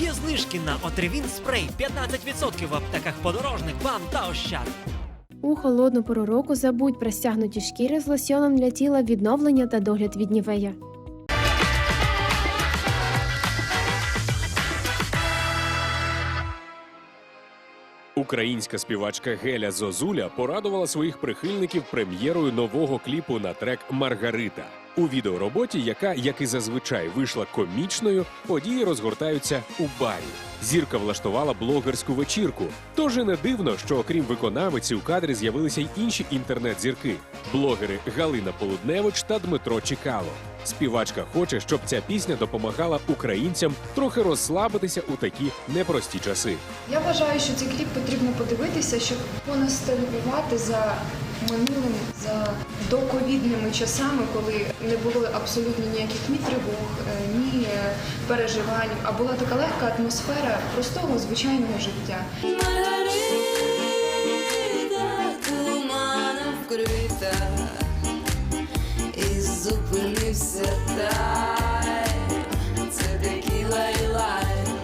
Є знижки на Отривін спрей 15% в аптеках подорожник, бам та ощад. У холодну пору року забудь про стягнуті шкіри з лосьоном для тіла відновлення та догляд від нівея. Українська співачка Геля Зозуля порадувала своїх прихильників прем'єрою нового кліпу на трек Маргарита. У відеороботі, яка, як і зазвичай, вийшла комічною, події розгортаються у барі. Зірка влаштувала блогерську вечірку. Тож і не дивно, що окрім виконавиці у кадрі з'явилися й інші інтернет-зірки блогери Галина Полудневич та Дмитро Чекало. Співачка хоче, щоб ця пісня допомагала українцям трохи розслабитися у такі непрості часи. Я вважаю, що цей кліп потрібно подивитися, щоб поностальгувати за минулим, за доковідними часами, коли не було абсолютно ніяких ні тривог, е, ні е, переживань, а була така легка атмосфера простого звичайного життя. Вкрита, і зупинився тайм. Це текіла і лайм.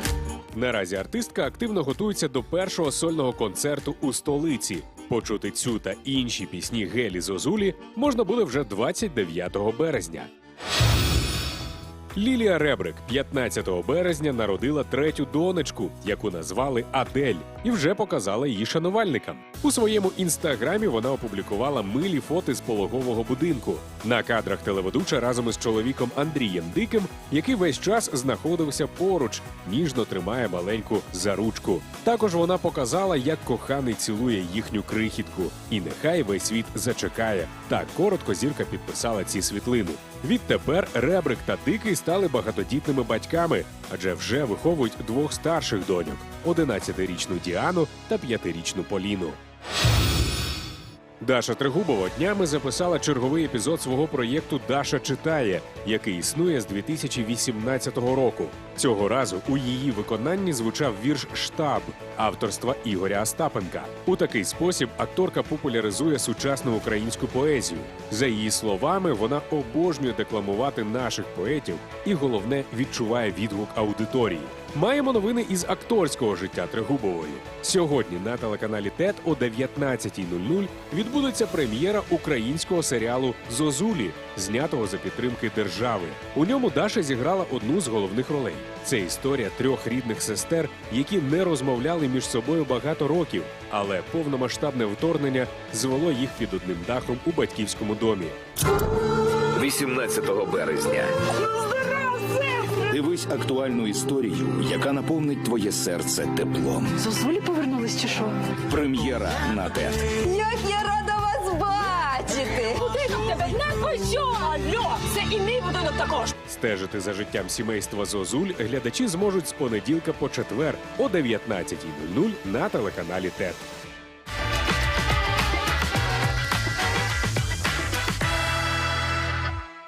Наразі артистка активно готується до першого сольного концерту у столиці. Почути цю та інші пісні Гелі Зозулі можна буде вже 29 березня. Лілія Ребрик 15 березня народила третю донечку, яку назвали Адель, і вже показала її шанувальникам. У своєму інстаграмі вона опублікувала милі фото з пологового будинку. На кадрах телеведуча разом із чоловіком Андрієм Диким, який весь час знаходився поруч, ніжно тримає маленьку за ручку. Також вона показала, як коханий цілує їхню крихітку, і нехай весь світ зачекає. Так коротко зірка підписала ці світлини. Відтепер Ребрик та Дикий стали багатодітними батьками, адже вже виховують двох старших доньок: 11-річну Діану та 5-річну Поліну. Даша Трегубова днями записала черговий епізод свого проєкту Даша читає, який існує з 2018 року. Цього разу у її виконанні звучав вірш Штаб авторства Ігоря Остапенка. У такий спосіб акторка популяризує сучасну українську поезію. За її словами, вона обожнює декламувати наших поетів і головне відчуває відгук аудиторії. Маємо новини із акторського життя Трегубової. Сьогодні на телеканалі ТЕТ о 19.00 відбудеться прем'єра українського серіалу Зозулі, знятого за підтримки держави. У ньому Даша зіграла одну з головних ролей. Це історія трьох рідних сестер, які не розмовляли між собою багато років, але повномасштабне вторгнення звело їх під одним дахом у батьківському домі. 18 березня. Дивись актуальну історію, яка наповнить твоє серце теплом. Зозулі повернулись чи що? Прем'єра на ТЕТ. Як я рада вас бачити! Будинок тебе не пощу! Алло! Це і мій будинок також! Стежити за життям сімейства Зозуль глядачі зможуть з понеділка по четвер о 19.00 на телеканалі ТЕТ.